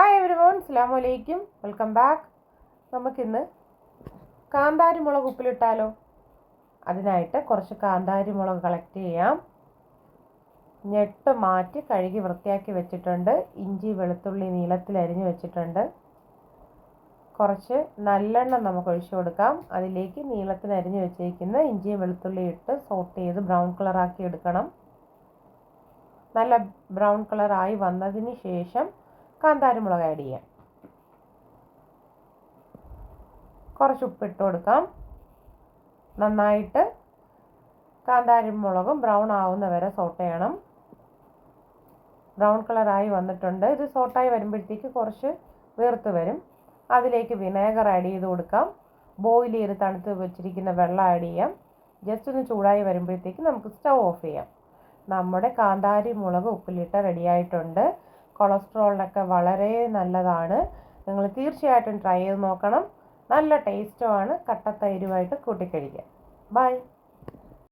Hi every one അസ്സാം വലൈക്കും welcome back നമുക്കിന്ന് കാന്താരി മുളക് ഉപ്പിലിട്ടാലോ? അതിനായിട്ട് കുറച്ച് കാന്താരി മുളക് കളക്ട് ചെയ്യാം. ഞെട്ട് മാറ്റി കഴുകി വൃത്തിയാക്കി വെച്ചിട്ടുണ്ട്. ഇഞ്ചി വെളുത്തുള്ളി നീളത്തിൽ അരിഞ്ഞു വെച്ചിട്ടുണ്ട്. കുറച്ച് നല്ലെണ്ണ നമുക്ക് ഒഴിച്ചു കൊടുക്കാം. അതിലേക്ക് നീളത്തിന് അരിഞ്ഞു വെച്ചിരിക്കുന്ന ഇഞ്ചിയും വെളുത്തുള്ളി ഇട്ട് സോട്ട് ചെയ്ത് ബ്രൗൺ കളറാക്കി എടുക്കണം. നല്ല ബ്രൗൺ കളറായി വന്നതിന് ശേഷം കാന്താരി മുളക് ആഡ് ചെയ്യാം. കുറച്ച് ഉപ്പിട്ട് കൊടുക്കാം. നന്നായിട്ട് കാന്താരി മുളകും ബ്രൗൺ ആവുന്ന വരെ സോട്ട് ചെയ്യണം. ബ്രൗൺ കളറായി വന്നിട്ടുണ്ട്. ഇത് സോട്ടായി വരുമ്പോഴത്തേക്ക് കുറച്ച് വേർത്ത് വരും. അതിലേക്ക് വിനേഗർ ആഡ് ചെയ്ത് കൊടുക്കാം. ബോയിൽ ചെയ്ത് തണുത്ത് വെച്ചിരിക്കുന്ന വെള്ളം ആഡ് ചെയ്യാം. ജസ്റ്റ് ഒന്ന് ചൂടായി വരുമ്പോഴത്തേക്ക് നമുക്ക് സ്റ്റൗ ഓഫ് ചെയ്യാം. നമ്മുടെ കാന്താരി മുളക് ഉപ്പിലിട്ട റെഡിയായിട്ടുണ്ട് കൊളസ്ട്രോളിനൊക്കെ വളരെ നല്ലതാണ്. നിങ്ങൾ തീർച്ചയായിട്ടും ട്രൈ ചെയ്ത് നോക്കണം. നല്ല ടേസ്റ്റുമാണ്. കട്ടത്തൈരുമായിട്ട് കൂട്ടിക്കഴിക്കാം ബൈ.